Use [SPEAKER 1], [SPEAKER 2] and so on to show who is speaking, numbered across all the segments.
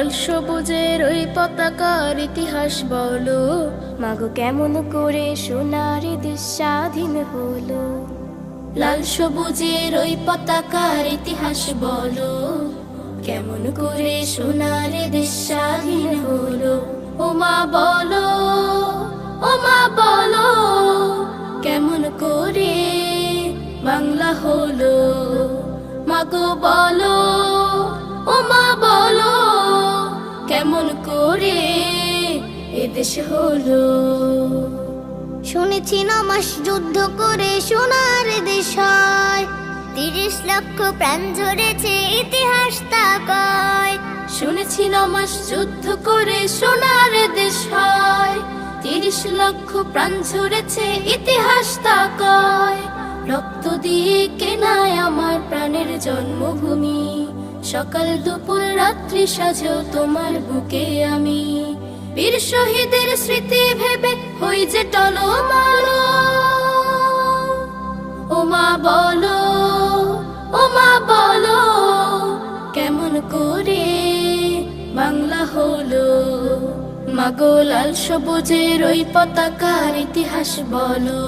[SPEAKER 1] লাল সবুজের ওই পতাকার ইতিহাস বলো।
[SPEAKER 2] মাগো, কেমন করে সোনার দেশ স্বাধীন হলো।
[SPEAKER 1] লাল সবুজের ওই পতাকার ইতিহাস বলো। কেমন করে সোনার দেশ স্বাধীন হলো। ওমা বলো ওমা বলো। করে এদেশ হলো।
[SPEAKER 2] শুনেছি নমাস যুদ্ধ করে সোনার দেশ হয়। তিরিশ লক্ষ প্রাণ ঝরেছে ইতিহাস তা কয়।
[SPEAKER 1] শুনেছি নমাস যুদ্ধ করে সোনার দেশ হয়। তিরিশ লক্ষ প্রাণ ঝরেছে ইতিহাস তা কয়। রক্ত দিয়ে কেনায় আমার প্রাণের জন্মভূমি সকাল দুপুর, রাত্রি সাজেও তোমার বুকে আমি। বীর শহীদের স্মৃতি ভেবে হই যে টলমলো। ওমা বলো ওমা বলো, কেমন করে বাংলা হলো? মাগো লাল সবুজের ওই পতাকার ইতিহাস বলো,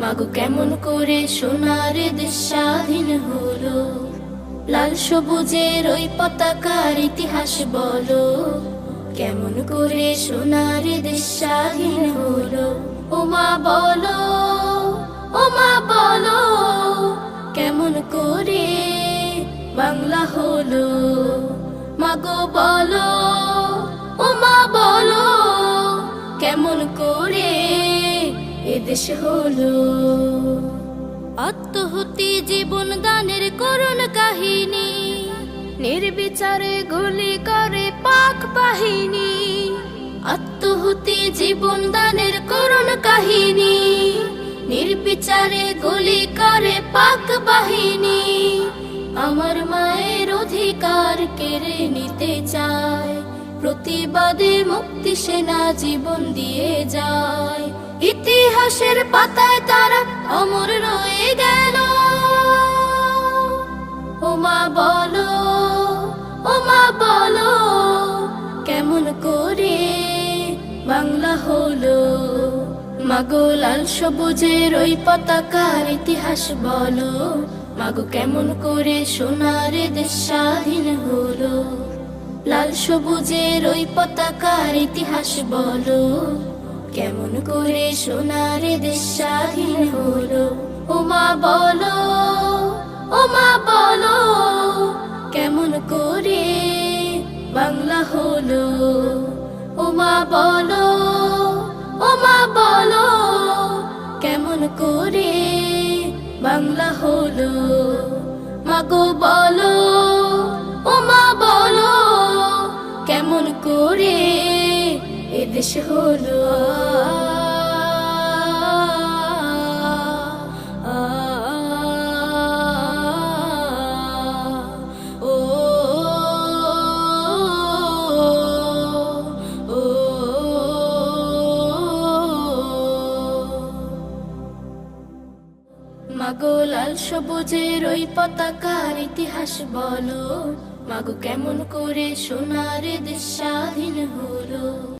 [SPEAKER 1] মাগো কেমন করে সোনার দেশ স্বাধীন হলো? লাল সবুজের ওই পতাকার ইতিহাস বলো। কেমন করে সোনার দেশ স্বাধীন হলো? ওমা বলো ওমা বলো, কেমন করে বাংলা হলো? মাগো বলো, ওমা বলো, কেমন করে এদেশ হলো? আত্মহতি জীবন দানের করুণ কাহিনী নির্বিচারে গুলি করে পাক বাহিনী, আত্মহুতি জীবন দানের করুণ কাহিনী, নির্বিচারে গুলি করে পাক বাহিনী, আমার মায়ের অধিকার কেড়ে নিতে চায়, প্রতিবাদে মুক্তি সেনা জীবন দিয়ে যায়, ইতিহাসের পাতায় তারা অমর রয়ে গেল করে। বাংলা হলো মাগো লাল সবুজের ওই পতাকার ইতিহাস বলো। মাগো কেমন করে সোনার দেশ স্বাধীন হলো। লাল সবুজের ওই পতাকার ইতিহাস বলো। কেমন করে সোনার দেশ স্বাধীন হলো। ওমা বলো হলো মাগো বলো ওমা বলো কেমন করে এদেশ হলো লাল সবুজের ওই পতাকার ইতিহাস বলো মাগু কেমন করে সোনার দেশ স্বাধীন হলো?